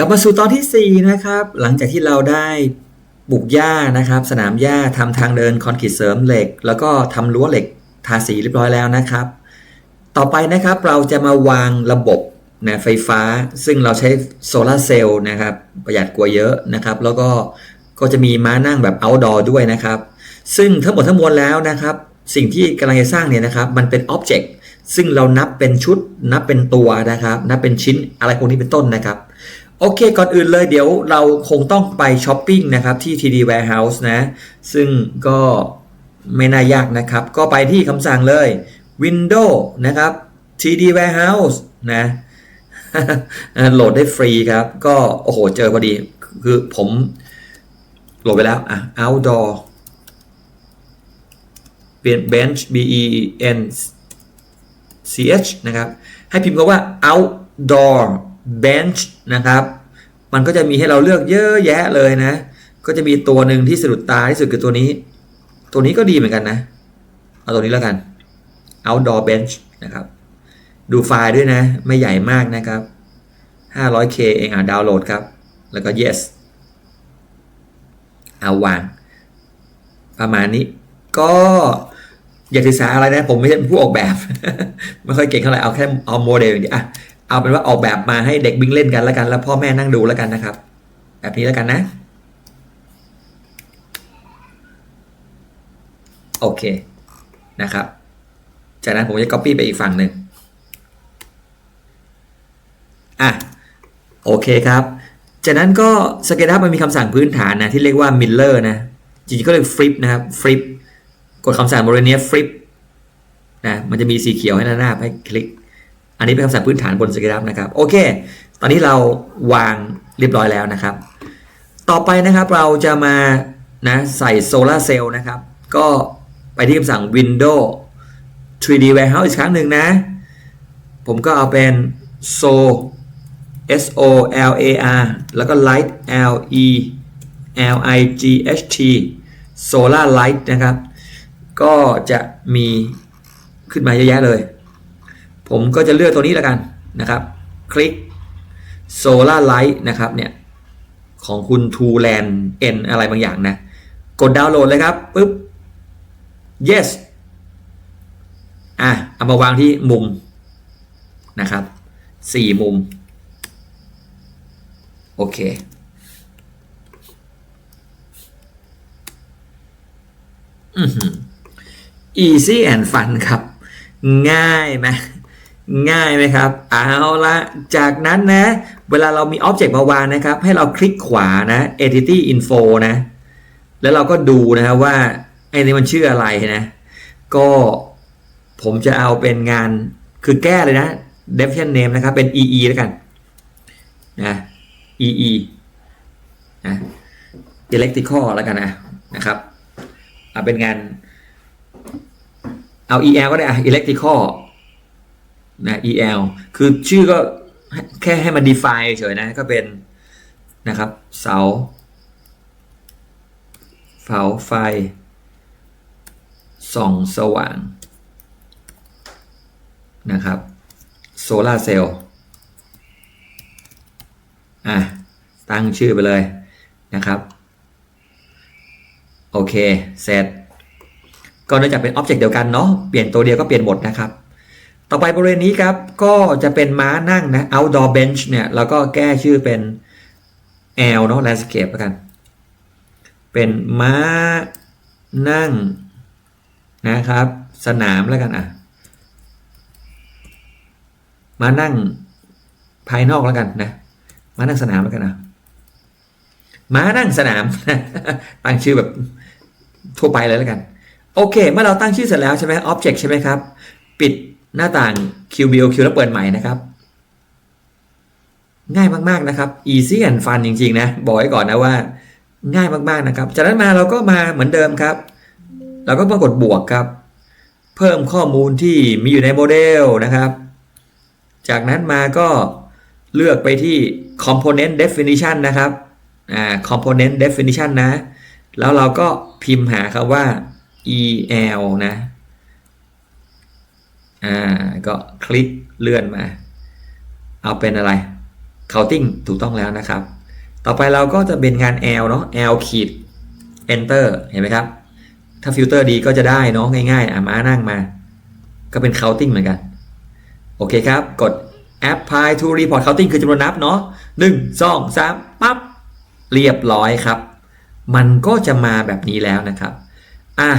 กลับมาสู่ตอนที่ 4 นะครับ หลังจากที่เราได้ปลูกหญ้านะครับ สนามหญ้าทำทางเดินคอนกรีตเสริมเหล็ก แล้วก็ทำรั้วเหล็กทาสีเรียบร้อยแล้วนะครับ ต่อไปนะครับเราจะมาวางระบบนะไฟฟ้า ซึ่งเราใช้โซลาร์เซลล์นะครับ ประหยัดกว่าเยอะนะครับ แล้วก็ก็จะมีม้านั่งแบบ outdoor ด้วยนะครับ ซึ่งทั้งหมดทั้งมวลแล้วนะครับ สิ่งที่กำลังจะสร้างเนี่ยนะครับ มันเป็นอ็อบเจกต์ซึ่งเรานับเป็นชุด นับเป็นตัวนะครับ นับเป็นชิ้นอะไรพวกนี้เป็นต้นนะครับ โอเค ก่อนอื่นเลยเดี๋ยวเราคงต้องไปช้อปปิ้งนะครับที่ TD Warehouse นะ ซึ่งก็ไม่น่ายากนะครับ ก็ไปที่คำสั่งเลย Window นะครับ TD Warehouse นะโหลดได้ฟรีครับ ก็โอ้โห เจอพอดี คือผมโหลดไปแล้ว อะ outdoor เปลี่ยน bench b e n c h นะครับ ให้พิมพ์คำว่า outdoor bench นะครับ มันก็จะมีให้เราเลือกเยอะแยะเลยนะ ก็จะมีตัวหนึ่งที่สะดุดตาที่สุดคือตัวนี้ ตัวนี้ก็ดีเหมือนกันนะ เอาตัวนี้แล้วกัน outdoor bench นะครับ ดูไฟล์ด้วยนะ ไม่ใหญ่มากนะครับ 500k เองอะดาวน์โหลดครับ แล้วก็ yes เอาวาง ประมาณนี้ ก็อย่าศึกษาอะไรนะ ผมไม่ใช่ผู้ออกแบบ ไม่ค่อยเก่งเท่าไหร่เอาแค่เอาโมเดลอย่างเดียวอะ เอาเป็นว่าออกแบบมาให้เด็กวิ่งเล่นกันแล้วกัน แล้วพ่อแม่นั่งดูแล้วกันนะครับ แบบนี้แล้วกันนะ โอเคนะครับ จากนั้นผมจะ copy ไปอีกฝั่งหนึ่งอะโอเคครับ จากนั้นก็สเก t อัพมันมีคำสั่งพื้นฐานนะที่เรียกว่า Miller นะ จริงๆก็เรียก flip นะครับ flip กดคำสั่งบริเวณนี้ flip นะมันจะมีสีเขียวให้หน้าหน้าให้คลิก อันนี้เป็นคำสั่งพื้นฐานบนสก t อัพนะครับโอเค ตอนนี้เราวางเรียบร้อยแล้วนะครับ ต่อไปนะครับเราจะมานะใส่โซลาเซลล์นะครับ ก็ไปที่คำสั่ง Windows 3D Warehouse อีกครั้งหนึ่งนะ ผมก็เอาเป็น so S O L A R แล้วก็ light L E L I G H T solar light นะครับ ก็จะมีขึ้นมาเยอะแยะเลย ผมก็จะเลือกตัวนี้แล้วกันนะครับ คลิก solar light นะครับเนี่ยของคุณ To Land N อะไรบางอย่างนะ กดดาวน์โหลดเลยครับปุ๊บ yes อะเอามาวางที่มุมนะครับสี่มุม โอเค อือหือ easy and fun ครับ ง่ายไหม ง่ายไหมครับ เอาละจากนั้นนะ เวลาเรามี Object มาวางนะครับ ให้เราคลิกขวานะ Entity Info นะ แล้วเราก็ดูนะครับว่าไอ้นี่มันชื่ออะไรนะ ก็ผมจะเอาเป็นงานคือแก้เลยนะ definition name นะครับ เป็น EE แล้วกันนะ EE นะ electrical แล้วกันนะนะครับเอาเป็นงานเอา EL ก็ได้อะ electrical นะ EL คือชื่อก็แค่ให้มัน define เฉยนะ ก็เป็นนะครับเสาเสาไฟ ส่องสว่างนะครับโซลาเซลล์อะ ตั้งชื่อไปเลยนะครับ โอเค เสร็จ ก็เนื่องจากเป็นอ็อบเจกต์เดียวกันเนาะเปลี่ยนตัวเดียวก็เปลี่ยนหมดนะครับ ต่อไปบริเวณนี้ครับ ก็จะเป็นม้านั่งนะ outdoor bench เนี่ยเราก็แก้ชื่อเป็น L เนาะ landscape แล้วกัน เป็นม้านั่งนะครับ สนามแล้วกันอะ มานั่งภายนอกแล้วกันนะ มานั่งสนามแล้วกันนะม้านั่งสนาม ตั้งชื่อแบบทั่วไปเลยแล้วกัน โอเค เมื่อเราตั้งชื่อเสร็จแล้วใช่ไหม Object ใช่ไหมครับ ปิด หน้าต่าง QBOQ แล้วเปิดใหม่นะครับ ง่ายมากๆนะครับ easy and fun จริง ๆ นะ บอกไว้ก่อนนะว่า ง่ายมากๆนะครับ จากนั้นมาเราก็มาเหมือนเดิมครับ เราก็มากดบวกครับ เพิ่มข้อมูลที่มีอยู่ในโมเดลนะครับ จากนั้นมาก็เลือกไปที่ component definition นะครับ อ่า component definition นะ แล้วเราก็พิมพ์หาคำว่า el นะ อ่าก็คลิกเลื่อนมา เอาเป็นอะไร counting ถูกต้องแล้วนะครับ ต่อไปเราก็จะเป็นงาน L เนาะ L ขีด enter เห็นไหมครับ ถ้าฟิลเตอร์ดีก็จะได้เนาะง่ายๆอะมานั่งมา ก็เป็น counting เหมือนกัน โอเคครับ กด apply to report counting คือจำนวนนับเนาะหนึ่งสองสามปั๊บ เรียบร้อยครับ มันก็จะมาแบบนี้แล้วนะครับ อะ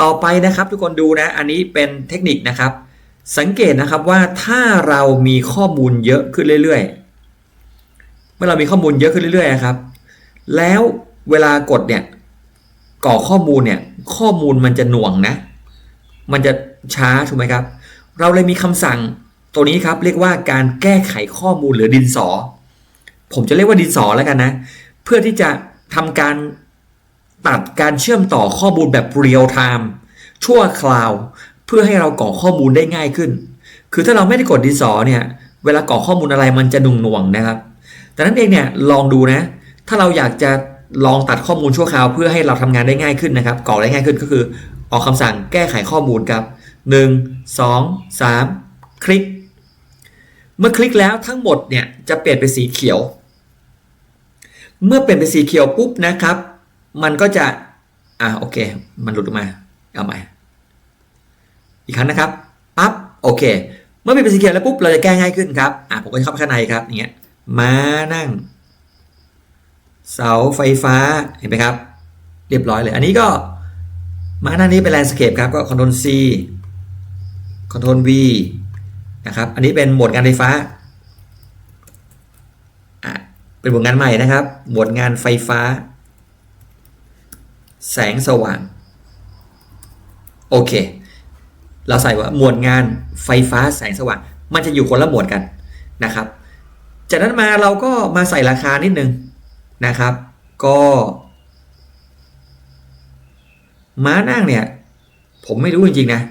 ต่อไปนะครับทุกคนดูนะ อันนี้เป็นเทคนิคนะครับ สังเกตนะครับว่าถ้าเรามีข้อมูลเยอะขึ้นเรื่อยๆ เมื่อเรามีข้อมูลเยอะขึ้นเรื่อยๆนะครับ แล้วเวลากดเนี่ยกรอข้อมูลเนี่ยข้อมูลมันจะหน่วงนะ มันจะช้าถูกไหมครับ เราเลยมีคำสั่งตัวนี้ครับเรียกว่าการแก้ไขข้อมูลหรือดินสอ ผมจะเรียกว่าดินสอแล้วกันนะ เพื่อที่จะทำการ ตัดการเชื่อมต่อข้อมูลแบบเรียลไทม์ชั่วคราว เพื่อให้เรากรอกข้อมูลได้ง่ายขึ้น คือถ้าเราไม่ได้กดดิสอเนี่ย เวลากรอกข้อมูลอะไรมันจะหนุ่งหน่วงนะครับ แต่นั้นเองเนี่ยลองดูนะ ถ้าเราอยากจะลองตัดข้อมูลชั่วคราว เพื่อให้เราทำงานได้ง่ายขึ้นนะครับกรอกได้ง่ายขึ้นก็คือ ออกคำสั่งแก้ไขข้อมูลครับ 1 2 3 คลิก เมื่อคลิกแล้วทั้งหมดเนี่ยจะเปลี่ยนเป็นสีเขียว เมื่อเปลี่ยนเป็นสีเขียวปุ๊บนะครับ มันก็จะ อะโอเค มันหลุดออกมา เอาใหม่ อีกครั้งนะครับ ปั๊บ โอเค เมื่อเป็นสีเขียวแล้วปุ๊บ เราจะแก้ง่ายขึ้นครับ อะผมก็จะเข้าไปข้างในครับ อย่างเงี้ยมานั่ง เสาไฟฟ้า เห็นไหมครับ เรียบร้อยเลย อันนี้ก็มาหน้านี้เป็นแลนด์สเคปครับ ก็ Ctrl C Ctrl V นะครับ อันนี้เป็นโหมดงานไฟฟ้าอะเป็นโหมดงานใหม่นะครับโหมดงานไฟฟ้า แสงสว่าง โอเค เราใส่ว่าหมวดงานไฟฟ้าแสงสว่าง มันจะอยู่คนละหมวดกันนะครับ จากนั้นมาเราก็มาใส่ราคานิดนึงนะครับ ก็ ม้านั่งเนี่ย ผมไม่รู้จริงๆนะ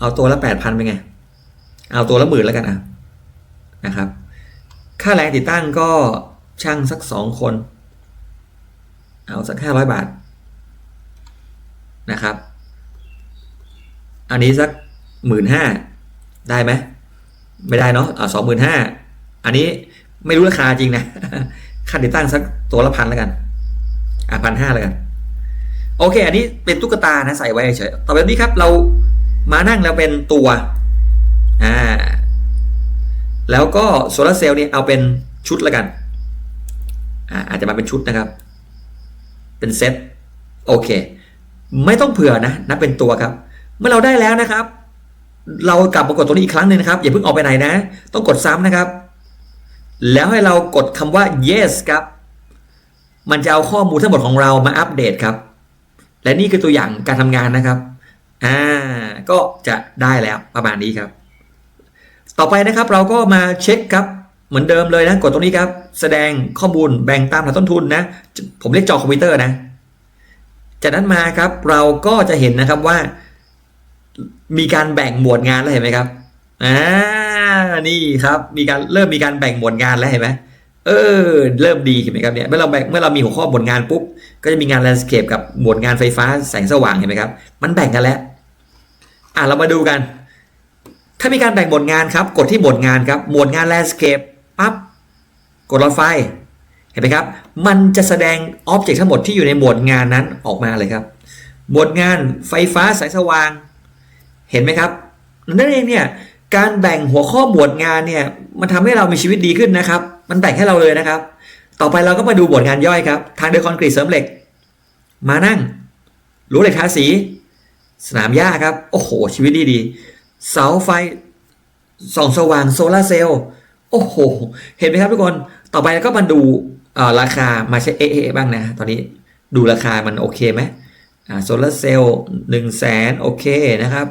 เอาตัวละแปดพันไปไง เอาตัวละหมื่นแล้วกันอะนะครับ ค่าแรงติดตั้งก็ช่างสักสองคน เอาสักห้าร้อยบาท นะครับ อันนี้สักหมื่นห้าได้ไหมไม่ได้เนาะอ่าสองหมื่นห้าอันนี้ไม่รู้ราคาจริงนะค่าติดตั้งสักตัวละพันแล้วกันอะพันห้าแล้วกัน โอเค อันนี้เป็นตุ๊กตานะใส่ไว้เฉยต่อไปนี้ครับ เรามานั่งแล้วเป็นตัวอ่าแล้วก็โซลาร์เซลล์นี่เอาเป็นชุดแล้วกันอ่าอาจจะมาเป็นชุดนะครับ เป็นเซตโอเค ไม่ต้องเผื่อนะนับเป็นตัวครับ เมื่อเราได้แล้วนะครับ เรากลับมากดตัวนี้อีกครั้งหนึ่งนะครับ อย่าเพิ่งออกไปไหนนะ ต้องกดซ้ำนะครับ แล้วให้เรากดคำว่า yes ครับ มันจะเอาข้อมูลทั้งหมดของเรามาอัปเดตครับ และนี่คือตัวอย่างการทำงานนะครับอ่าก็จะได้แล้วประมาณนี้ครับ ต่อไปนะครับเราก็มาเช็คครับเหมือนเดิมเลยนะกดตรงนี้ครับ แสดงข้อมูลแบ่งตามฐานต้นทุนนะ ผมเรียกจอคอมพิวเตอร์นะ จากนั้นมาครับเราก็จะเห็นนะครับว่า มีการแบ่งหมวดงานแล้วเห็นไหมครับอ่านี่ครับ มีการเริ่มมีการแบ่งหมวดงานแล้วเห็นไหมเออเริ่มดีเห็นไหมครับเนี่ยเมื่อเราแบ่งเมื่อเรามีหัวข้อหมวดงานปุ๊บก็จะมีงานแลนด์สเคปกับหมวดงานไฟฟ้าแสงสว่างเห็นไหมครับ มันแบ่งกันแล้ว อะเรามาดูกัน ถ้ามีการแบ่งหมวดงานครับ กดที่หมวดงานครับหมวดงานแลนด์สเคปปั๊บกดหลอดไฟ เห็นไหมครับ มันจะแสดงอ็อบเจกต์ทั้งหมดที่อยู่ในหมวดงานนั้นออกมาเลยครับ หมวดงานไฟฟ้าแสงสว่าง เห็นไหมครับ นั่นเองเนี่ย การแบ่งหัวข้อหมวดงานเนี่ย มันทำให้เรามีชีวิตดีขึ้นนะครับ มันแบ่งให้เราเลยนะครับ ต่อไปเราก็มาดูหมวดงานย่อยครับ ทางเดินคอนกรีตเสริมเหล็ก มานั่งรั้เหล็กทาสี สนามหญ้าครับ โอ้โห ชีวิตดีดี เสาไฟส่องสว่างโซลาร์เซลล์ โอ้โห เห็นไหมครับทุกคน ต่อไปก็มาดู อ่อราคามาเช็คเอ๊ะบ้างนะ ตอนนี้ดูราคามันโอเคไหมอ่าโซลาร์เซลล์หนึ่งแสนโอเคนะครับ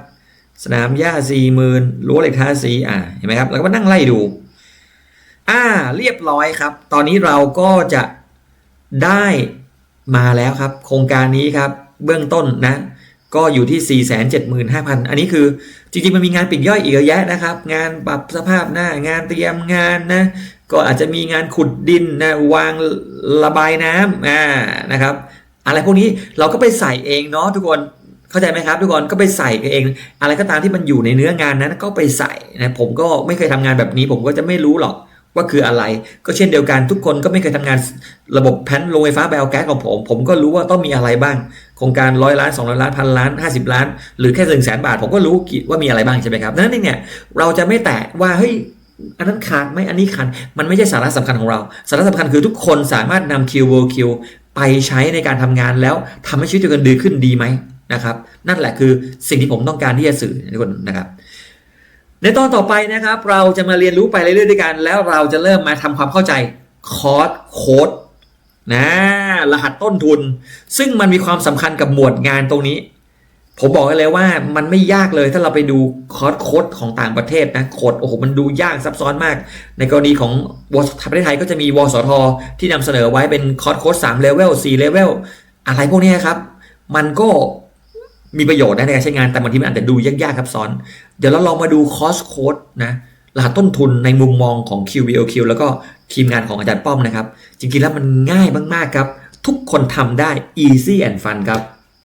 สนามหญ้าสี่หมื่นรั้วเหล็กทาสีอ่าเห็นไหมครับ แล้วก็มานั่งไล่ดู อ่าเรียบร้อยครับ ตอนนี้เราก็จะได้มาแล้วครับ โครงการนี้ครับ เบื้องต้นนะ ก็อยู่ที่ 475,000 อันนี้คือจริงๆ มันมีงานปลีกย่อยอีกเยอะแยะนะครับ งานปรับสภาพหน้างานเตรียมงานนะ ก็อาจจะมีงานขุดดินนะวางระบายน้ำอ่านะครับ อะไรพวกนี้เราก็ไปใส่เองเนาะทุกคนเข้าใจไหมครับ ทุกคนก็ไปใส่เอง อะไรก็ตามที่มันอยู่ในเนื้องานนั้นก็ไปใส่นะผมก็ไม่เคยทำงานแบบนี้ ผมก็จะไม่รู้หรอกว่าคืออะไร ก็เช่นเดียวกันทุกคนก็ไม่เคยทำงานระบบแผ่นโรงไฟฟ้าไบโอแก๊สของผม ผมก็รู้ว่าต้องมีอะไรบ้าง โครงการร้อยล้านสองร้อยล้านพันล้านห้าสิบล้าน หรือแค่หนึ่งแสนบาท ผมก็รู้ว่ามีอะไรบ้างใช่ไหมครับดังนั้นเองเนี่ยเราจะไม่แตะว่าเฮ้ย อันนั้นขาดไหมอันนี้ขาดมันไม่ใช่สาระสำคัญของเรา สาระสำคัญคือทุกคนสามารถนำ Q w Q ไปใช้ในการทำงานแล้วทำให้ชีวิตตัวเองดีขึ้นดีไหมนะครับ นั่นแหละคือสิ่งที่ผมต้องการที่จะสื่อทุกคนนะครับ ในตอนต่อไปนะครับ เราจะมาเรียนรู้ไปเรื่อยๆด้วยกัน แล้วเราจะเริ่มมาทำความเข้าใจคอร์สโค้ดนะรหัสต้นทุน ซึ่งมันมีความสำคัญกับหมวดงานตรงนี้ ผมบอกเลยว่ามันไม่ยากเลยถ้าเราไปดูคอร์สโค้ดของต่างประเทศนะโค้ดโอ้โหมันดูยากซับซ้อนมาก ในกรณีของวประเทศไทยก็จะมีวสทที่นำเสนอไว้เป็นคอร์สโค้ด3เลเวล4เลเวลอะไรพวกนี้ครับ มันก็มีประโยชน์นะในการใช้งานแต่บางทีมันอาจจะดูยากๆครับซ้อน เดี๋ยวเราลองมาดูคอร์สโค้ดนะรหัสต้นทุนในมุมมองของ QBOQ แล้วก็ทีมงานของอาจารย์ป้อมนะครับ จริงๆแล้วมันง่ายมากๆครับ ทุกคนทำได้ easy and fun ครับ